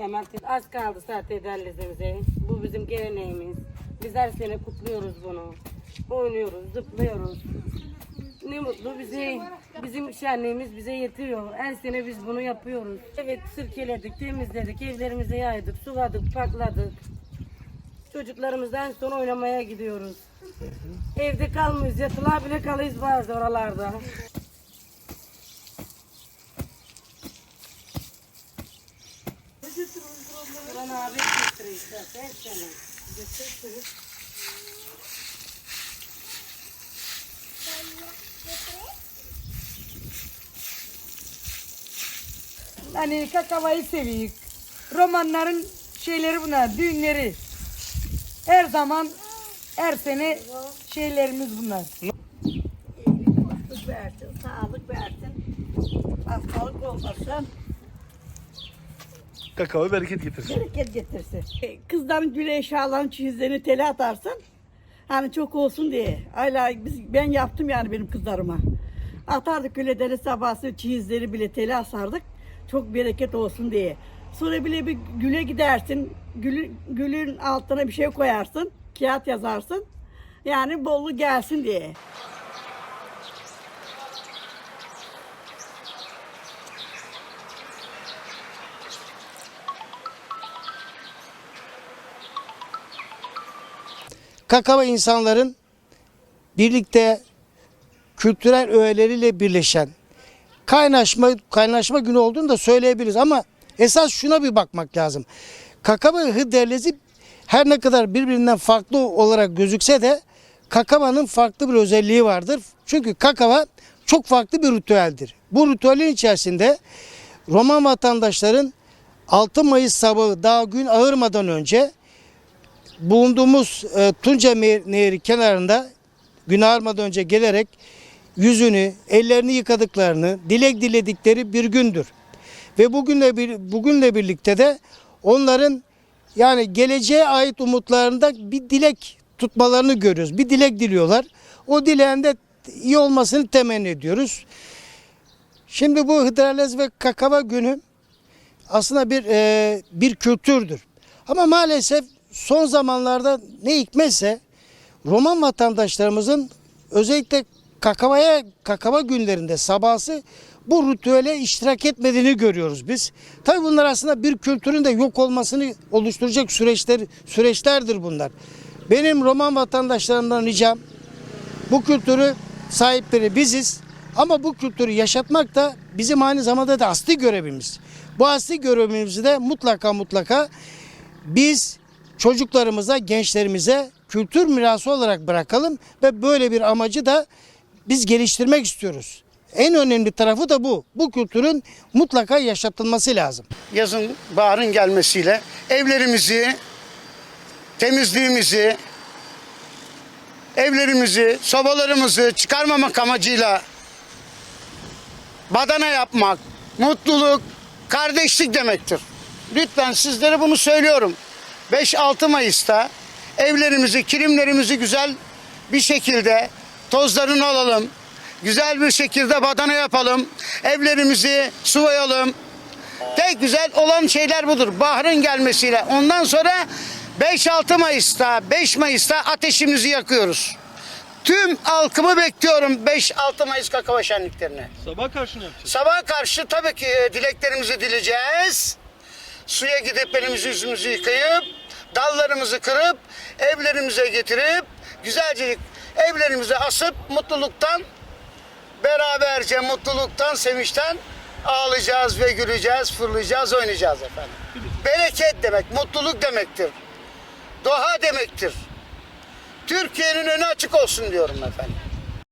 Hemen az kaldı zaten dellizimize. Bu bizim geleneğimiz. Biz her sene kutluyoruz bunu. Oynuyoruz, zıplıyoruz. Ne mutlu bize, bizim şenliğimiz bize yetiyor. Her sene biz bunu yapıyoruz. Evet sirkeledik, temizledik, evlerimize yaydık, suladık, pakladık. Çocuklarımızdan sonra oynamaya gidiyoruz. Evde kalmıyoruz, yatılar bile kalıyız bazı oralarda. Buran abi her sene. Hani kakavayı seviyoruz. Romanların şeyleri bunlar, düğünleri. Her zaman, her sene şeylerimiz bunlar. Mutluluk versin, sağlık versin. Hastalık olmasın, Kakao bereket getirsin. bereket getirsin. Kızların gül eşyalarını, çizlerini tele atarsın. Hani çok olsun diye. Hala biz, ben yaptım yani benim kızlarıma. Atardık öyle dere sabahsı çizleri bile tele asardık. Çok bereket olsun diye. Sonra bile bir güle gidersin. Gülün, gülün altına bir şey koyarsın. Kağıt yazarsın. Yani bollu gelsin diye. Kakava insanların birlikte kültürel öğeleriyle birleşen kaynaşma kaynaşma günü olduğunu da söyleyebiliriz ama esas şuna bir bakmak lazım. Kakava ve her ne kadar birbirinden farklı olarak gözükse de kakavanın farklı bir özelliği vardır. Çünkü kakava çok farklı bir ritüeldir. Bu ritüelin içerisinde Roman vatandaşların 6 Mayıs sabahı daha gün ağırmadan önce bulunduğumuz e, Tunca Nehri kenarında gün ağarmadan önce gelerek yüzünü, ellerini yıkadıklarını, dilek diledikleri bir gündür. Ve bugünle bir bugünle birlikte de onların yani geleceğe ait umutlarında bir dilek tutmalarını görüyoruz. Bir dilek diliyorlar. O dileğin de iyi olmasını temenni ediyoruz. Şimdi bu Hıdrellez ve Kakava günü aslında bir e, bir kültürdür. Ama maalesef son zamanlarda ne hikmetse Roman vatandaşlarımızın özellikle kakavaya kakava günlerinde sabahsı bu ritüele iştirak etmediğini görüyoruz biz. Tabii bunlar aslında bir kültürün de yok olmasını oluşturacak süreçler süreçlerdir bunlar. Benim Roman vatandaşlarımdan ricam bu kültürü sahipleri biziz. Ama bu kültürü yaşatmak da bizim aynı zamanda da asli görevimiz. Bu asli görevimizi de mutlaka mutlaka biz çocuklarımıza, gençlerimize kültür mirası olarak bırakalım ve böyle bir amacı da biz geliştirmek istiyoruz. En önemli tarafı da bu. Bu kültürün mutlaka yaşatılması lazım. yazın baharın gelmesiyle evlerimizi, temizliğimizi, evlerimizi, sobalarımızı çıkarmamak amacıyla badana yapmak, mutluluk, kardeşlik demektir. Lütfen sizlere bunu söylüyorum. 5-6 Mayıs'ta evlerimizi, kilimlerimizi güzel bir şekilde tozlarını alalım. Güzel bir şekilde badana yapalım. Evlerimizi sulayalım. Tek güzel olan şeyler budur. Baharın gelmesiyle. Ondan sonra 5-6 Mayıs'ta, 5 Mayıs'ta ateşimizi yakıyoruz. Tüm halkımı bekliyorum 5-6 Mayıs kakava şenliklerine. Sabah karşı ne yapacağız? Sabah karşı tabii ki e, dileklerimizi dileyeceğiz. Suya gidip elimizi yüzümüzü yıkayıp, dallarımızı kırıp, evlerimize getirip, güzelce evlerimize asıp mutluluktan, beraberce mutluluktan, sevinçten ağlayacağız ve güleceğiz, fırlayacağız, oynayacağız efendim. Bereket demek, mutluluk demektir. Doğa demektir. Türkiye'nin önü açık olsun diyorum efendim.